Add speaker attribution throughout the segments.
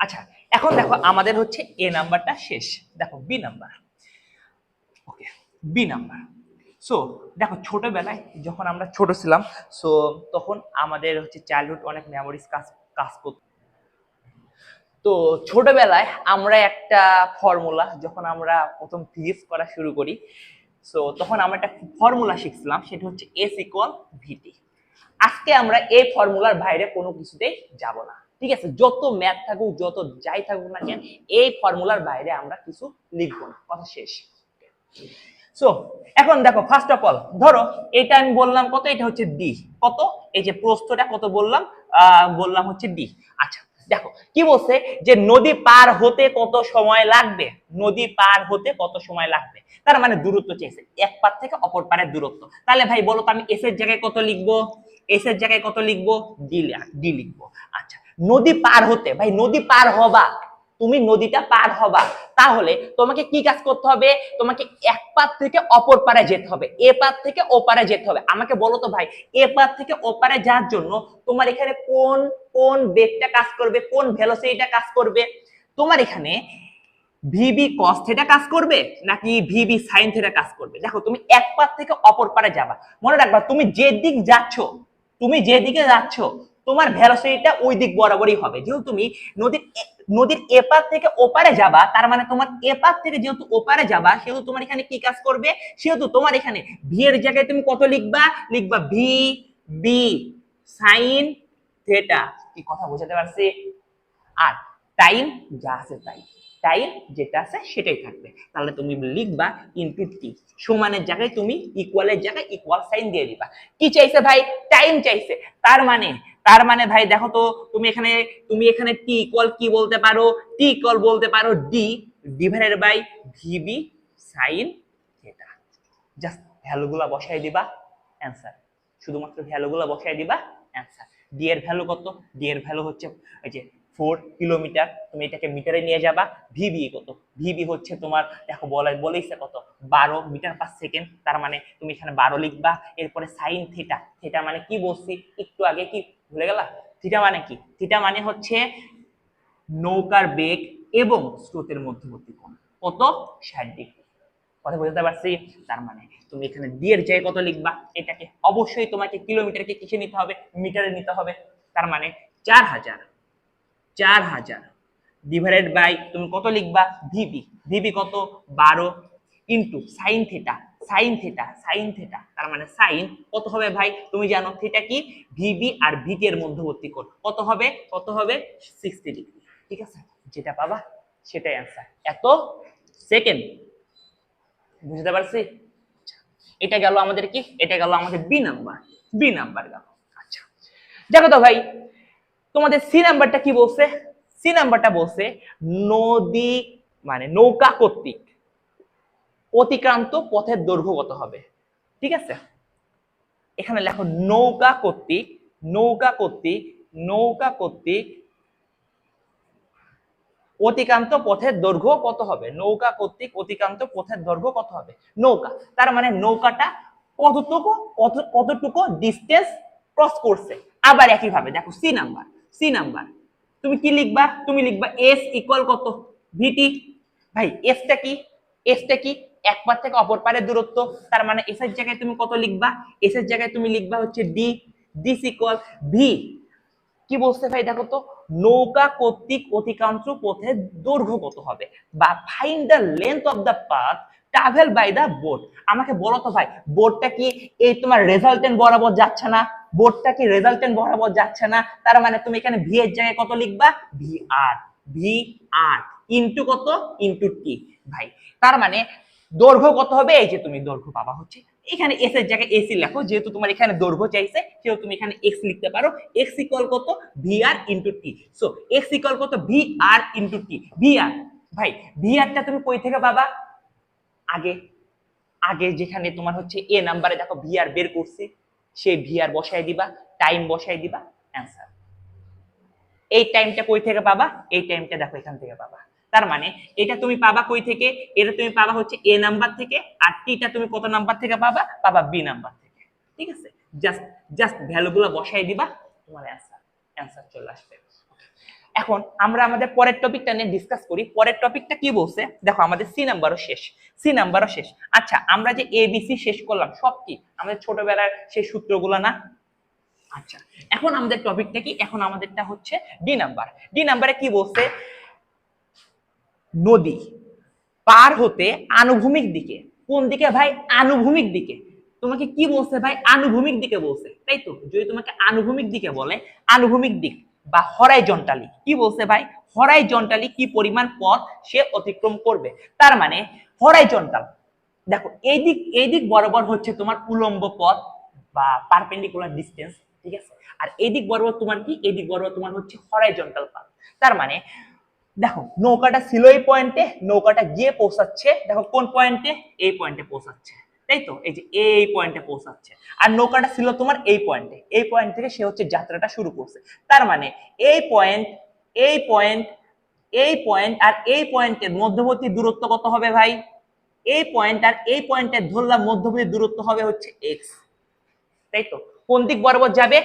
Speaker 1: আচ্ছা এখন দেখো আমাদের হচ্ছে এ নাম্বারটা শেষ। দেখো B number okay B number so দেখো ছোটোবেলায় যখন আমরা ছোট ছিলাম সো তখন আমাদের হচ্ছে চাইল্ডহুড অনেক মেমোরিজ কাজ কাজ করত। তো ছোটবেলায় আমরা একটা ফর্মুলা যখন আমরা প্রথম ফিজিক্স করা শুরু করি সো তখন আমরা একটা ফর্মুলা শিখছিলাম, সেটা হচ্ছে এস ইকুয়াল ভিটি আজকে আমরা এই ফর্মুলার বাইরে কোনো কিছুতেই যাব না। ঠিক আছে? যত ম্যাথ থাকুক, যত যাই থাকুক না কেন, এই ফর্মুলার বাইরে আমরা কিছু লিখব না। কথা শেষ। সো এখন দেখো ফার্স্ট অফ অল ধরো, এটা আমি বললাম কত, এটা হচ্ছে ডি কত? এই যে প্রস্থটা কত বললাম? বললাম হচ্ছে ডি আচ্ছা দেখো, কি বলছে? যে নদী পার হতে কত সময় লাগবে? নদী পার হতে কত সময় লাগবে? তার মানে দূরত্ব চেয়েছে। এক পার থেকে অপর পারের দূরত্ব। তাহলে ভাই, বলো তো আমি এস এর জায়গায় কত লিখব? এস এর জায়গায় কত লিখব? ডি ডি লিখব। নদী পার হতে, ভাই নদী পার হবা, তুমি নদীটা পার হবা। তাহলে তোমাকে কি কাজ করতে হবে? তোমাকে এক পার থেকে অপর পারে যেতে হবে, এ পার থেকে ও পারে যেতে হবে। আমাকে বলো তো ভাই, এ পার থেকে ও পারে যাওয়ার জন্য তোমার এখানে কোন কোন বেগটা কাজ করবে, কোন ভেলোসিটিটা কাজ করবে? তোমার এখানে ভিবি কস থেটা কাজ করবে, নাকি ভিবি সাইন থেটা কাজ করবে? দেখো, তুমি এক পার থেকে অপর পারে যাবা। মনে রাখবা, তুমি যে দিক যাচ্ছ, তুমি যে দিকে যাচ্ছ তোমার ভেলোসিটিটা ওই দিক বরাবরই হবে। যেহেতু তুমি নদীর নদীর এপার থেকে ওপারে যাবা, তার মানে তোমার এপার থেকে যেহেতু ওপারে যাবা, সেহেতু তোমার এখানে কি কাজ করবে? সেহেতু তোমার এখানে ভি এর জায়গায় তুমি কত লিখবা? লিখবা ভি বি সাইন থেটা কি কথা বোঝাতে পারছি? আর টাইম যা আছে তাই। টাইম যেটা আছে সেটাই থাকবে। তাহলে তুমি লিখবা ইনটু টি সমানের জায়গায় তুমি ইকুয়ালের জায়গায় ইকুয়াল সাইন দিয়ে দিবা। কি চাইছে ভাই? টাইম চাইছে। তার মানে তার মানে ভাই দেখো তো, তুমি এখানে তুমি এখানে টি ইকুয়াল কি বলতে পারো? টি ইকুয়াল বলতে পারো D divided by VB sine theta just ভ্যালুগুলা বসাই দিবা অ্যান্সার শুধুমাত্র ভ্যালুগুলা বসাই দিবা অ্যান্সার ডি এর ভ্যালু কত? ডি এর ভ্যালু হচ্ছে, এই যে ফোর কিলোমিটার তুমি এটাকে মিটারে নিয়ে যাবা ভিবি কত? ভিবি হচ্ছে তোমার, দেখো বলে, বলেইছে কত? বারো মিটার পার সেকেন্ড তার মানে তুমি এখানে বারো লিখবা, এরপরে সাইন থিটা থিটা মানে কি বলছি? একটু আগে কি, ভুলে গেলা? থিটা মানে কি? থিটা মানে হচ্ছে নৌকার বেগ এবং স্রোতের মধ্যবর্তী কোণ, কত? ষাট ডিগ্রি। কথা বুঝতে পারছি? তার মানে তুমি এখানে এর জায়গায় কত লিখবা? এটাকে অবশ্যই তোমাকে কিলোমিটারকে কিসে নিতে হবে? মিটারে নিতে হবে। তার মানে চার হাজার। চার হাজার। ডিভাইডেড বাই তুমি কত লিখবা? ভিবি ভিবি কত? বারো into sine theta sine theta sine theta তার মানে সাইন কত হবে ভাই? তুমি জানো থিটা কি? ভিবি আর ভিটি এর মধ্যবর্তী কোণ। কত হবে? কত হবে? সিক্সটি ডিগ্রি ঠিক আছে? যেটা পাবা সেটাই অ্যান্সার এত সেকেন্ড বুঝতে পারছি? আচ্ছা, এটা গেল আমাদের কি? এটা গেল আমাদের বি নাম্বার বি নাম্বার গেল। আচ্ছা। দেখো তো ভাই তোমাদের সি নাম্বারটা কি বলছে? সি নাম্বারটা বলছে নদী মানে নৌকা কর্তৃক অতিক্রান্ত পথের দৈর্ঘ্য কত হবে? ঠিক আছে? এখানে লেখো নৌকা কর্তৃক নৌকা কর্তৃক নৌকা কর্তৃক অতিক্রান্ত পথের দৈর্ঘ্য কত হবে? নৌকা কর্তৃক অতিক্রান্ত পথের দৈর্ঘ্য কত হবে? নৌকা। তার মানে নৌকাটা কতটুকু, কত, কতটুকু ডিস্টেন্স ক্রস করছে? আবার একই ভাবে দেখো সি নাম্বার সি নাম্বার তুমি কি লিখবা? তুমি লিখবা এস ইকুয়াল কত? ভিটি ভাই এসটা কি? এসটা কি এক পার থেকে অপর পারের দূরত্ব? তার মানে এস এর জায়গায় তুমি কত লিখবা? এস এর জায়গায় তুমি লিখবা হচ্ছে ডি দিস ইকুয়াল ভি কি বলছে ভাই, দেখো তো? নৌকা, কর্তৃক অতিক্রান্ত পথের দৈর্ঘ্য কত হবে? বা find the length of the path travel by the boat আমাকে বলো তো ভাই বোটটা কি এই তোমার রেজাল্টেন্ট বরাবর যাচ্ছে না? বোটটা কি রেজাল্টেন্ট বরাবর যাচ্ছে না? তার মানে তুমি এখানে ভি এর জায়গায় কত লিখবা? V R V R into কত? ইনটু টি ভাই, তার মানে দৈর্ঘ্য কত হবে? এই যে তুমি দৈর্ঘ্য পাবা হচ্ছে। এখানে এস এর জায়গায় এসি লেখো, যেহেতু তোমার এখানে দৈর্ঘ্য চাইছে, সেহেতু তুমি এখানে এক্স লিখতে পারো। এক্স ইকুয়াল কত? V R into T so X equal কত? V R into T V R ভাই ভি আরটা তুমি কই থেকে পাবা? আগে আগে যেখানে তোমার হচ্ছে এ নাম্বারে দেখো ভি আর বের করছি। সেই ভিআর বসাই দিবা টাইম বসাই দিবা অ্যান্সার এই টাইমটা কই থেকে পাবা? এই টাইমটা দেখো এখান থেকে পাবা। তার মানে এটা তুমি পাবা কই থেকে? এটা তুমি পাবা হচ্ছে এ নাম্বার থেকে, আর টিটা তুমি কত নাম্বার থেকে পাবা? পাবা বি নাম্বার থেকে। ঠিক আছে? জাস্ট জাস্ট ভ্যালুগুলো বসাই দিবা, তোমার অ্যান্সার অ্যান্সার চলে আসবে। এখন আমরা আমাদের পরের টপিকটা নিয়ে ডিসকাস করি। পরের টপিকটা কি বলছে? দেখো, আমাদের সি নাম্বারও শেষ। সি নাম্বারও শেষ। আচ্ছা আমরা যে এবিসি শেষ করলাম, সব কি? আমাদের ছোটবেলার সেই সূত্রগুলো না? আচ্ছা এখন আমাদের টপিকটা কি? এখন আমাদেরটা হচ্ছে ডি নাম্বার ডি নাম্বারে কি বলছে? নদী পার হতে আনুভূমিক দিকে। কোন দিকে ভাই? আনুভূমিক দিকে। তোমাকে কি বলছে ভাই? আনুভূমিক দিকে বলছে। তাই তো? যদি তোমাকে আনুভূমিক দিকে বলে, আনুভূমিক দিক। বা হরাইজন্টালি কি বলছে ভাই? হরাইজন্টালি কি পরিমাণ পথ সে অতিক্রম করবে? তার মানে হরাইজন্টাল দেখো, এই দিক এই দিক বরাবর হচ্ছে তোমার উলম্ব পথ বা পারপেন্ডিকুলার ডিস্টেন্স ঠিক আছে? আর এই দিক বরাবর তোমার কি? এই দিক বরাবর তোমার হচ্ছে হরাইজন্টাল পাথ তার মানে দেখো, নৌকাটা ছিল এই পয়েন্টে নৌকাটা গিয়ে পৌঁছাচ্ছে। দেখো, কোন পয়েন্টে এই পয়েন্টে পৌঁছাচ্ছে। তাই তো এই যে এই পয়েন্টে পৌঁছাচ্ছে। আর নৌকাটা ছিল তোমার এই পয়েন্টে এই পয়েন্ট থেকে সে হচ্ছে যাত্রাটা শুরু করছে। তার মানে এই পয়েন্ট এই পয়েন্ট এই পয়েন্ট আর এই পয়েন্টের মধ্যবর্তী দূরত্ব কত হবে ভাই? এই পয়েন্ট আর এই পয়েন্টের ধরলাম মধ্যবর্তী দূরত্ব হবে হচ্ছে এক্স তাই তো কোন দিক বরাবর যাবে?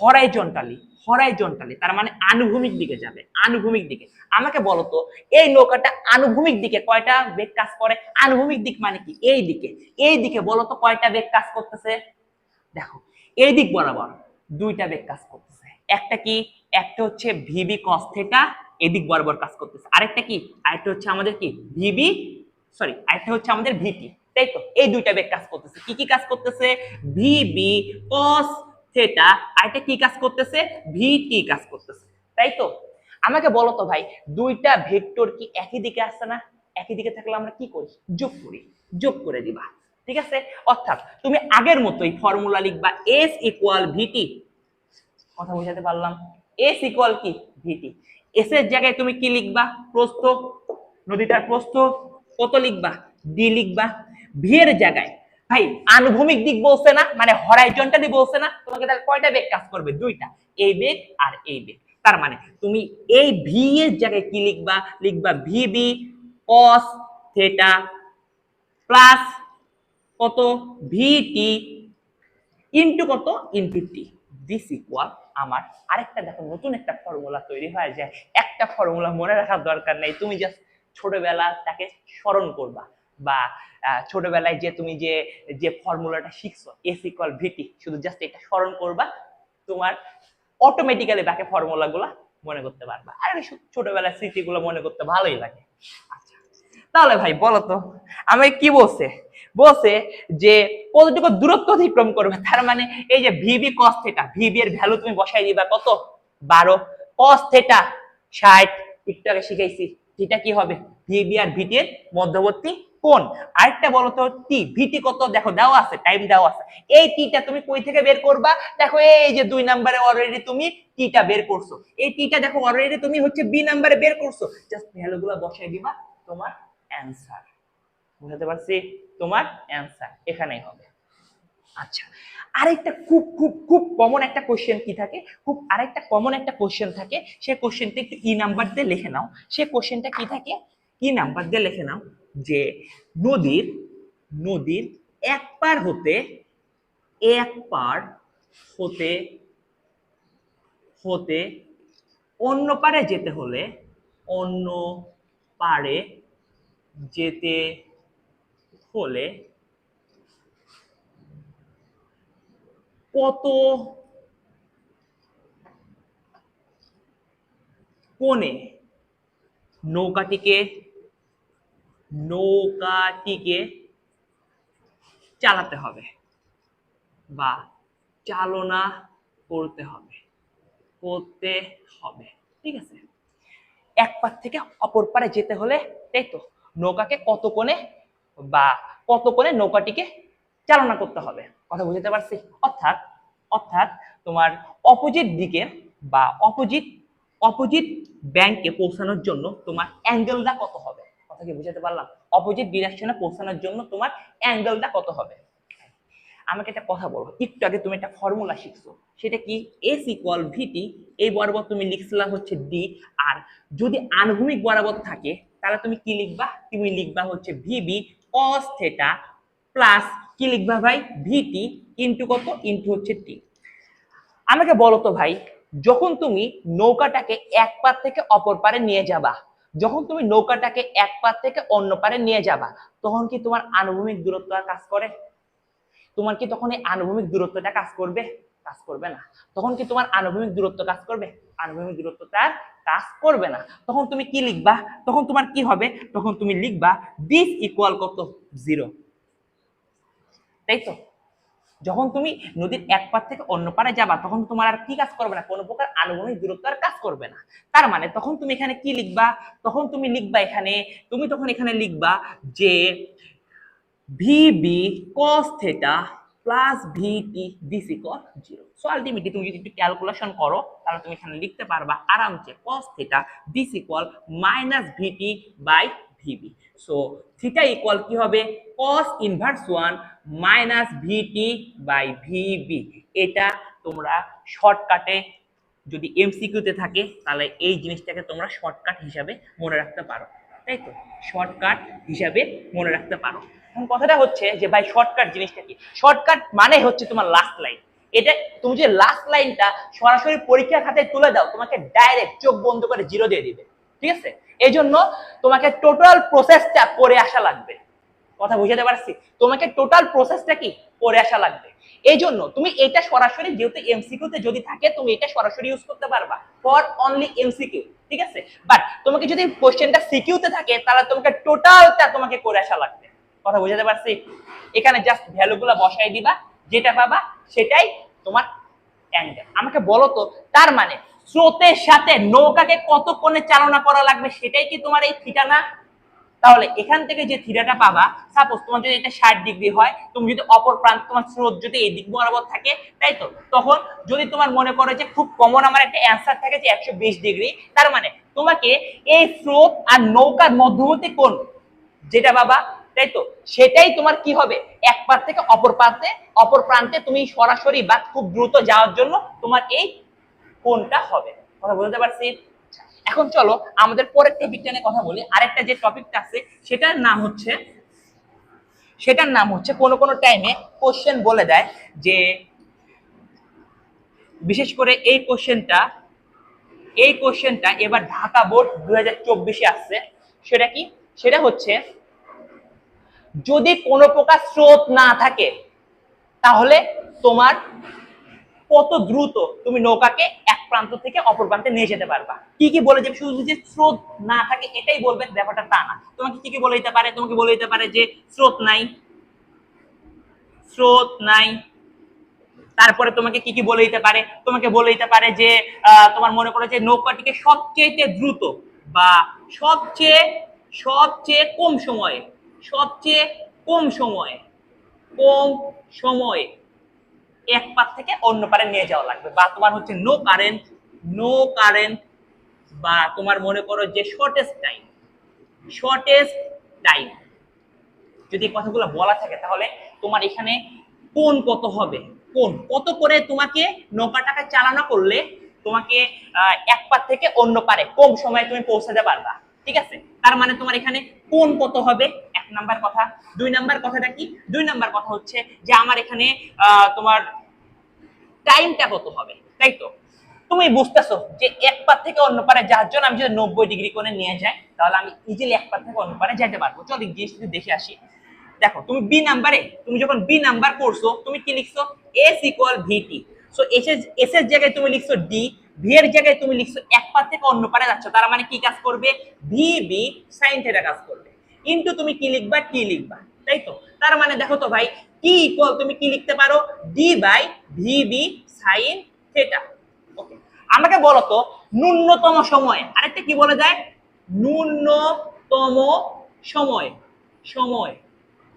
Speaker 1: হরাইজন্টালি হরাইজন্টালি তার মানে আনুভূমিক দিকে যাবে, আনুভূমিক দিকে। আমাকে বলো তো, এই নৌকাটা আনুভূমিক দিকে কয়টা বেগ কাজ করে? আনুভূমিক দিক মানে কি? এই দিকে। এই দিকে বলো তো কয়টা বেগ কাজ করতেছে? দেখো, এই দিক বরাবর দুইটা বেগ কাজ করতেছে। একটা কি? একটা হচ্ছে ভিবি কস থিটা এদিক বরাবর কাজ করতেছে। আরেকটা কি? আরেকটা হচ্ছে আমাদের কি? ভিবি সরি আরেকটা হচ্ছে আমাদের ভিটি। তাই তো? এই দুইটা বেগ কাজ করতেছে। কি কি কাজ করতেছে? ভিবি কস থিটা আরেকটা কি কাজ করতেছে? ভি ভিটি কাজ করতেছে? তাই তো? আমাকে বলো তো ভাই, দুইটা ভেক্টর কি একই দিকে আসছে না? একই দিকে থাকলে আমরা কি করি? যোগ করি। যোগ করে দিবা। ঠিক আছে? অর্থাৎ তুমি আগের মতোই ফর্মুলা লিখবা এস ইকুয়াল ভিটি কথা বোঝাতে পারলাম? এস ইকুয়াল কি? ভিটি এস এর জায়গায় তুমি কি লিখবা? প্রস্থ। নদীটার প্রস্থ। কত লিখবা? ডি লিখবা। ভি এর জায়গায় ভাই, আনুভূমিক দিক বলছে না মানে হরাইজন্টালি বলছে না, তোমাকে তাহলে কয়টা বেগ কাজ করবে? দুইটা এই বেগ আর এই বেগ। তার মানে তুমি এই ভি এর জায়গায় কি লিখবা? লিখবা ভিবি কস থিটা প্লাস কত? ভিটি ইন্টু কত? ইন্টু টি দিস ইকুয়াল আমার আরেকটা দেখো, নতুন একটা ফর্মুলা তৈরি হয় যায় একটা ফর্মুলা মনে রাখার দরকার নেই। তুমি জাস্ট ছোটবেলা তাকে স্মরণ করবা। বা ছোটবেলায় যে তুমি যে যে ফর্মুলাটা শিখছো এস ইকুয়াল ভিটি শুধু জাস্ট এটা স্মরণ করবা, তোমার অটোমেটিক্যালি বাকি ফর্মুলাগুলা মনে করতে পারবা। আর ছোটবেলার স্মৃতিগুলো মনে করতে ভালোই লাগে। আচ্ছা তাহলে ভাই বলো তো, আমি কি বলছে? বলছে যে কতটুকু দূরত্ব অতিক্রম করবে? তার মানে এই যে ভিবি কস থেটা ভিবি এর ভ্যালু তুমি বসাই দিবা কত? বারো। কস থেটা ষাট। আগে শিখাইছি থিটা কি হবে? ভিবি আর ভিটি এর মধ্যবর্তী কোন? আরেকটা বলো তো, টি ভিটি কত? দেখো, দেওয়া আছে টাইম দেওয়া আছে। এই টিটা তুমি কই থেকে বের করবা? দেখো, এই যে দুই নাম্বারে অলরেডি তুমি টিটা বের করছ। এই টিটা দেখো অলরেডি তুমি হচ্ছে বি নাম্বারে বের করছ। জাস্ট ভ্যালুগুলো বসাই দিবা, তোমার অ্যান্সার বুঝাতে পারছি? তোমার অ্যান্সার এখানেই হবে। আচ্ছা আরেকটা খুব খুব খুব কমন একটা কোশ্চেন কি থাকে? খুব আরেকটা কমন একটা কোশ্চেন থাকে সেই কোশ্চেনটা একটু ই নাম্বার দিয়ে লিখে নাও। সেই কোশ্চেনটা কি থাকে? ই নাম্বার দিয়ে লিখে নাও। যে নদীর নদীর এক পার হতে এক পার হতে হতে অন্য পারে যেতে হলে অন্য পারে যেতে হলে কত কোণে নৌকাটিকে নৌকাটিকে চালাতে হবে বা চালনা করতে হবে করতে হবে, ঠিক আছে? এক পার থেকে অপর পারে যেতে হলে, তাই তো? নৌকাকে কত কোণে বা কত কোণে নৌকাটিকে চালনা করতে হবে? কথা বুঝতে পারছি? অর্থাৎ অর্থাৎ তোমার অপোজিট দিকে বা অপোজিট অপোজিট ব্যাংকে পৌঁছানোর জন্য তোমার অ্যাঙ্গেলটা কত হবে? কথা কি বুঝাতে পারলাম। অপোজিট ডিরেকশনে পৌঁছানোর জন্য তোমার অ্যাঙ্গেলটা কত হবে? আমাকে একটা কথা বলো, একটু আগে তুমি একটা ফর্মুলা শিখছো, সেটা কি? এস ইকুয়াল ভিটি এই বরাবর তুমি লিখছিলা হচ্ছে ডি আর যদি আনুভূমিক বরাবর থাকে, তাহলে তুমি কি লিখবা? তুমি লিখবা হচ্ছে ভিবি কস থেটা প্লাস কি লিখবা ভাই? ভিটি ইন্টু কত? ইন্টু হচ্ছে টি আমাকে বলো তো ভাই, যখন তুমি নৌকাটাকে এক পার থেকে অপর পারে নিয়ে যাবা যখন তুমি নৌকাটাকে এক পার থেকে অন্য পারে নিয়ে যাবা, তখন কি তোমার আনুভূমিক দূরত্ব আর কাজ করে? তোমার কি তখন এই আনুভূমিক দূরত্বটা কাজ করবে? কাজ করবে না। তখন কি তোমার আনুভূমিক দূরত্ব কাজ করবে? আনুভূমিক দূরত্বটা কাজ করবে না। তখন তুমি কি লিখবা? তখন তোমার কি হবে? তখন তুমি লিখবা দিস ইকুয়াল কত? জিরো তাই তো? যখন তুমি নদীর এক পার থেকে অন্য পারে যাবা, তখন তোমার আর কি কাজ করবে না? কোনো প্রকার আনুভূমিক দূরত্ব আর কাজ করবে না। তার মানে তখন তুমি এখানে কি লিখবা? তখন তুমি লিখবা এখানে, তুমি তখন এখানে লিখবা যে VB cos theta plus VT this equal zero so ultimately তুমি যদি একটু ক্যালকুলেশন করো, তাহলে তুমি এখানে লিখতে পারবা আরামসে cos theta this equal minus VT by VB so theta equal কি হবে? Cos inverse one minus VT by VB এটা তোমরা শর্টকাটে যদি এমসিকিউতে থাকে, তাহলে এই জিনিসটাকে তোমরা শর্টকাট হিসাবে মনে রাখতে পারো। তাই তো? শর্টকাট হিসাবে মনে রাখতে পারো। এখন কথাটা হচ্ছে যে ভাই শর্টকাট জিনিসটা কি? শর্টকাট মানে হচ্ছে তোমার লাস্ট লাইন এটা, তুমি যে লাস্ট লাইনটা সরাসরি পরীক্ষার খাতে তুলে দাও, তোমাকে ডাইরেক্ট চোখ বন্ধ করে জিরো দিয়ে দিবে। ঠিক আছে? এই জন্য তোমাকে টোটাল প্রসেসটা করে আসা লাগবে। কথা বুঝাতে পারছি? তোমাকে টোটাল প্রসেসটা কি? করে আসা লাগবে। এই জন্য তুমি এটা সরাসরি, যেহেতু এমসিকিউ তে যদি থাকে, তুমি এটা সরাসরি ইউজ করতে পারবা। ফর অনলি এমসিকিউ ঠিক আছে? বাট তোমাকে যদি কোশ্চেনটা সিকিউ তে থাকে, তাহলে তোমাকে টোটালটা তোমাকে করে আসা লাগবে। কথা বুঝাতে পারছি? এখানে জাস্ট ভ্যালুগুলো বসাই দিবা, যেটা পাবা, সেটাই তোমার অ্যাঙ্গেল আমাকে বলো তো, তার মানে স্রোতের সাথে নৌকাকে কত কোণে চালনা করা লাগবে সেটাই কি তোমার এই থিটা না? তাহলে এখান থেকে যে থিটাটা পাবা সাপোজ তোমার যদি এটা ষাট ডিগ্রি হয়, তুমি যদি অপর প্রান্ত, তোমার স্রোত যদি এই দিক বরাবর থাকে, তাই তো? তখন যদি তোমার মনে করো যে খুব কমন আমার একটা অ্যান্সার থাকে যে একশো বিশ ডিগ্রি, তার মানে তোমাকে এই স্রোত আর নৌকার মধ্যবর্তী কোণ যেটা বাবা তাই তো? সেটাই তোমার কি হবে? এক পার থেকে অপর প্রান্তে অপর প্রান্তে তুমি সরাসরি বা খুব দ্রুত যাওয়ার জন্য তোমার এই কোনটা হবে? কথা বলতে পারছি? এখন চলো, আমাদের পরের টপিকটা নিয়ে কথা বলি। আরেকটা যে টপিকটা আছে, সেটার নাম হচ্ছে, সেটার নাম হচ্ছে কোনো কোনো টাইমে কোশ্চেন বলে দেয় যে, বিশেষ করে এই কোশ্চেনটা এই কোশ্চেনটা এবার ঢাকা বোর্ড দু হাজার চব্বিশে আসছে। সেটা কি? সেটা হচ্ছে, যদি কোনো প্রকার স্রোত না থাকে, তাহলে তোমার কত দ্রুত তুমি নৌকাকে এক প্রান্ত থেকে অপর প্রান্তে নিয়ে যেতে পারবা? কি কি বলে যে শুধু যে স্রোত না থাকে, এটাই বলবে, ব্যাপারটা তা না। তোমাকে কি কি বলে দিতে পারে? তোমাকে বলে দিতে পারে যে স্রোত নাই। স্রোত নাই। তারপরে তোমাকে কি কি বলে দিতে পারে? তোমাকে বলে দিতে পারে যে তোমার মনে করো যে নৌকাটিকে সবচেয়ে দ্রুত বা সবচেয়ে সবচেয়ে কম সময়ে, সবচেয়ে কম সময়ে কম সময়ে এক পার থেকে অন্য পারে নিয়ে যাওয়া লাগবে। বা তোমার হচ্ছে নো কারেন্ট নো কারেন্ট বা তোমার মনে করো যে শর্টেস্ট টাইম শর্টেস্ট টাইম যদি কথাগুলো বলা থাকে তাহলে তোমার এখানে কোন কত হবে? কোন? কত করে তোমাকে নৌকাটাকে চালানো করলে তোমাকে এক পার থেকে অন্য পারে কম সময়ে তুমি পৌঁছাতে পারবা। ঠিক আছে? তার মানে তোমার এখানে কোন কত হবে? এক নাম্বার কথা। দুই নাম্বার কথাটা কি? দুই নাম্বার কথা হচ্ছে যে আমার এখানে তোমার টাইমটা কত হবে? তাই তো? তুমি বুঝতেছো যে এক পার থেকে অন্য পারে যাওয়ার জন্য আমি যদি নব্বই ডিগ্রি করে নিয়ে যাই, তাহলে আমি ইজিলি এক পার থেকে অন্য পারে যেতে পারব। চল জিনিসটা দেখে আসি। দেখো, তুমি বি নাম্বারে তুমি যখন বি নাম্বার করছ, তুমি কি লিখছো? S equal VT so S S S এর জায়গায় তুমি লিখছো ডি ভি এর জায়গায় তুমি লিখছো এক পার থেকে অন্য পারে যাচ্ছ। তার মানে কি কাজ করবে? ভি বি সাইন থিটা কাজ করবে। ইনটু তুমি কি লিখবা? টি লিখবা। তাই তো? তার মানে দেখো তো ভাই কি ইকুয়াল তুমি কি লিখতে পারো? D by V B sine theta okay আমাকে বলো তো, ন্যূনতম সময়, আরেকটা কি বলে যায় ন্যূনতম সময় সময়।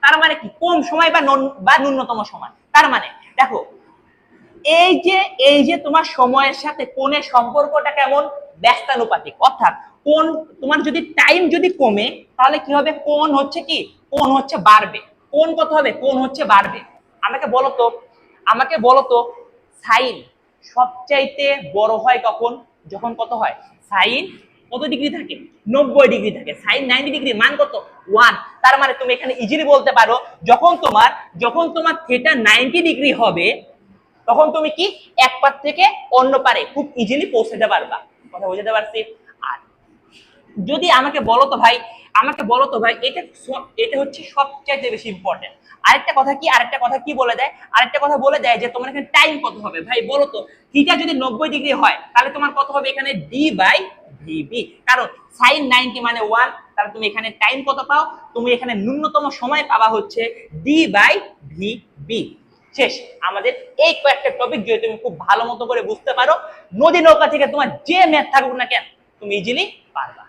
Speaker 1: তার মানে কি? কম সময় বা বা ন্যূনতম সময়। তার মানে দেখো, এই যে এই যে তোমার সময়ের সাথে কোণের সম্পর্কটা কেমন? ব্যস্তানুপাতিক। অর্থাৎ কোন তোমার যদি টাইম যদি কমে, তাহলে কি হবে? কোণ হচ্ছে কি? কোণ হচ্ছে বাড়বে। কোণ কত হবে, কোন হচ্ছে বাড়বে। আমাকে বলো তো, আমাকে বলো তো, সাইন সবচাইতে বড় হয় কখন? যখন কত হয়? সাইন কত ডিগ্রি থাকে? নব্বই ডিগ্রি থাকে। সাইন নাইনটি ডিগ্রি, মান কত? ওয়ান। তার মানে তুমি এখানে ইজিলি বলতে পারো, যখন তোমার যখন তোমার থিটা নাইনটি ডিগ্রি হবে, তখন তুমি কি এক পার থেকে অন্য পারে খুব ইজিলি পৌঁছাতে পারবা। কথা বোঝাতে পারছি? যদি আমাকে বলো তো ভাই, আমাকে বলো তো ভাই, এটা এটা হচ্ছে সবচাইতে বেশি ইম্পর্টেন্ট আরেকটা কথা কি, আরেকটা কথা কি বলে দেয়? আরেকটা কথা বলে দেয় যে তোমার এখানে টাইম কত হবে? ভাই, বলো তো থিটা যদি নব্বই ডিগ্রি হয়, তাহলে তোমার কত হবে এখানে? ডি বাই ভিবি কারণ সাইন নাইনটি মানে ওয়ান তাহলে তুমি এখানে টাইম কত পাও? তুমি এখানে ন্যূনতম সময় পাওয়া হচ্ছে ডি বাই ভিবি শেষ। আমাদের এই কয়েকটা টপিক যদি তুমি খুব ভালো মতো করে বুঝতে পারো, নদী নৌকা থেকে তোমার যে ম্যাথ থাকুক না কেন, তুমি ইজিলি পারবা।